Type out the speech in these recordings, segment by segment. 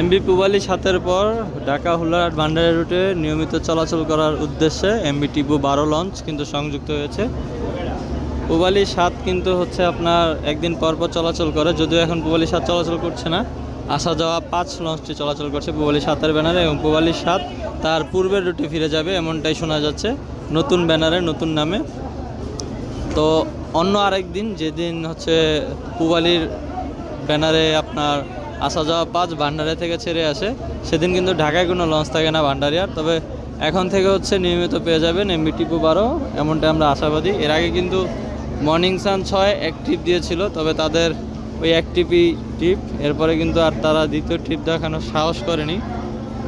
MB পুবালি সাতের পর ঢাকা হুলারহাট ভান্ডারের রুটে নিয়মিত চলাচল করার উদ্দেশ্যে এমবি টিপু বারো লঞ্চ কিন্তু সংযুক্ত হয়েছে। পুবালি সাত কিন্তু হচ্ছে আপনার একদিন পর পর চলাচল করে, যদিও এখন পুবালি সাত চলাচল করছে না। আসা যাওয়া পাঁচ লঞ্চটি চলাচল করছে পুবালি সাতের ব্যানারে এবং পুবালি সাত তার পূর্বের রুটে ফিরে যাবে এমনটাই শোনা যাচ্ছে নতুন ব্যানারে, নতুন নামে। তো অন্য আরেক দিন যেদিন হচ্ছে পুবালির ব্যানারে আপনার আসা যাওয়া পাঁচ ভান্ডারে থেকে ছেড়ে আসে। সেদিন কিন্তু ঢাকায় কোনো লঞ্চ থাকে না ভান্ডারিয়ার। তবে এখন থেকে হচ্ছে নিয়মিত পেয়ে যাবেন এমবি টিপু বারো এমনটা আমরা আশাবাদী। এর আগে কিন্তু মর্নিং সান ছয় এক ট্রিপ দিয়েছিল, তবে তাদের ওই এক টিপি ট্রিপ এরপরে কিন্তু আর তারা দ্বিতীয় ট্রিপ দেখানোর সাহস করেনি।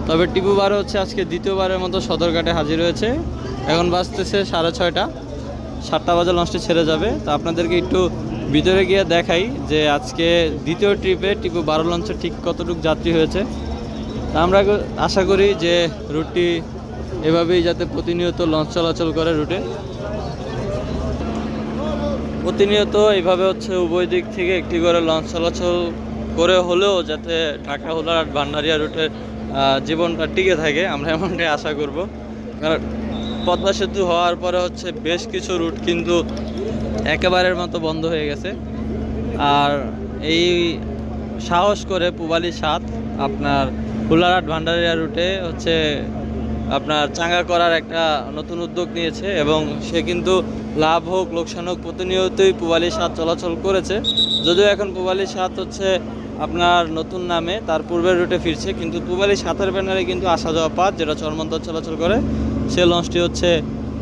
তবে টিপু বারো হচ্ছে আজকে দ্বিতীয়বারের মতো সদরঘাটে হাজির হয়েছে। এখন বাজতেছে সাড়ে ছয়টা। সাতটা বাজে লঞ্চটি ছেড়ে যাবে। তো আপনাদেরকে একটু ভিতরে গিয়ে দেখাই যে আজকে দ্বিতীয় ট্রিপে টিপু বারো লঞ্চে ঠিক কতটুকু যাত্রী হয়েছে। আমরা আশা করি যে রুটটি এভাবেই যাতে প্রতিনিয়ত লঞ্চ চলাচল করে রুটে। প্রতিনিয়ত এইভাবে হচ্ছে উভয় দিক থেকে একটি করে লঞ্চ চলাচল করে হলেও যাতে ঢাকা, হোলার ভান্ডারিয়া রুটের জীবনটা টিকে থাকে, আমরা এমনটাই আশা করব। কারণ পদ্মা সেতু হওয়ার পরে হচ্ছে বেশ কিছু রুট কিন্তু একেবারের মতো বন্ধ হয়ে গেছে। আর এই সাহস করে পুবালি সাত আপনার হুলারহাট ভান্ডারিয়া রুটে হচ্ছে আপনার চাঙ্গা করার একটা নতুন উদ্যোগ নিয়েছে এবং সে কিন্তু লাভ হোক, লোকসান হোক, প্রতিনিয়তই পুবালি সাত চলাচল করেছে। যদিও এখন পুবালি সাত হচ্ছে আপনার নতুন নামে, তার পূর্বের রুটে ফিরছে, কিন্তু পুবালি সাতের ব্যানারে কিন্তু আসা যাওয়া পাঁচ যেটা চরমন্তর চলাচল করে, সে লঞ্চটি হচ্ছে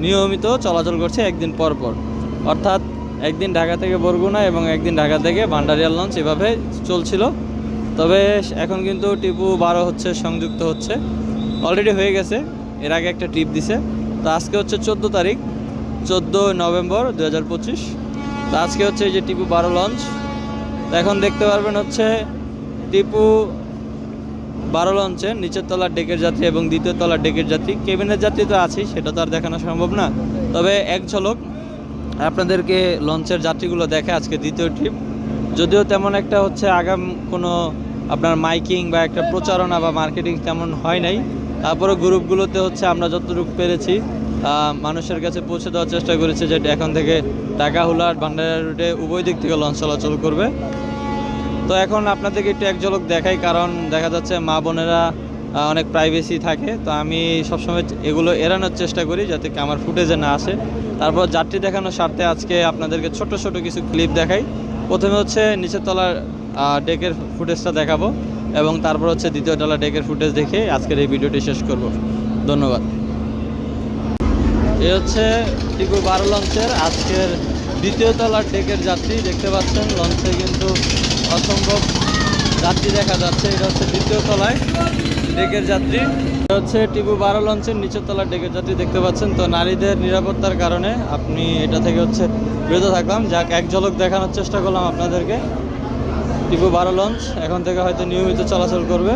নিয়মিত চলাচল করছে একদিন পর পর। অর্থাৎ একদিন ঢাকা থেকে বরগুনা এবং একদিন ঢাকা থেকে ভান্ডারিয়াল লঞ্চ এভাবে চলছিল। তবে এখন কিন্তু টিপু বারো হচ্ছে, সংযুক্ত হচ্ছে। অলরেডি হয়ে গেছে, এর আগে একটা ট্রিপ দিছে। তো আজকে হচ্ছে চোদ্দ তারিখ, চোদ্দ নভেম্বর দু হাজার পঁচিশ। তো আজকে হচ্ছে এই যে টিপু বারো লঞ্চ। তো এখন দেখতে পারবেন হচ্ছে টিপু বারো লঞ্চের নিচের তলার ডেকের যাত্রী এবং দ্বিতীয় তলার ডেকের যাত্রী। কেবিনের যাত্রী তো আছেই, সেটা তো আর দেখানো সম্ভব না। তবে এক ঝলক আপনাদেরকে লঞ্চের যাত্রীগুলো দেখে আজকে দ্বিতীয় ট্রিপ যদিও তেমন একটা হচ্ছে আগাম কোনো আপনার মাইকিং বা একটা প্রচারণা বা মার্কেটিং তেমন হয় নাই। তারপরে গ্রুপগুলোতে হচ্ছে আমরা যতটুকু পেরেছি মানুষের কাছে পৌঁছে দেওয়ার চেষ্টা করেছি যে এখন থেকে ঢাকা হুলার ভান্ডারা রুটে উভয় দিক থেকে লঞ্চ চলাচল করবে। তো এখন আপনাদেরকে একটু এক ঝলক দেখাই, কারণ দেখা যাচ্ছে মা বোনেরা অনেক প্রাইভেসি থাকে। তো আমি সবসময় এগুলো এড়ানোর চেষ্টা করি যাতে আমার ফুটেজে না আসে। তারপর যাত্রী দেখানোর স্বার্থে আজকে আপনাদেরকে ছোট ছোট কিছু ক্লিপ দেখাই। প্রথমে হচ্ছে নিচের তলার ডেকের ফুটেজটা দেখাবো এবং তারপর হচ্ছে দ্বিতীয় তলার ডেকের ফুটেজ দেখে আজকের এই ভিডিওটি শেষ করব। ধন্যবাদ। এ হচ্ছে টিকু বারো লঞ্চের আজকের দ্বিতীয় তলার ডেকের যাত্রী। দেখতে পাচ্ছেন লঞ্চে কিন্তু অসম্ভব যাত্রী দেখা যাচ্ছে। এটা হচ্ছে দ্বিতীয় তলায় ডেকের যাত্রী। হচ্ছে টিপু বারো লঞ্চের নিচের তলার ডেকে যাত্রী দেখতে পাচ্ছেন। তো নারীদের নিরাপত্তার কারণে আপনি এটা থেকে হচ্ছে বিরত থাকলাম। যাক, এক ঝলক দেখানোর চেষ্টা করলাম আপনাদেরকে। টিপু বারো লঞ্চ, এখন থেকে হয়তো নিয়মিত চলাচল করবে।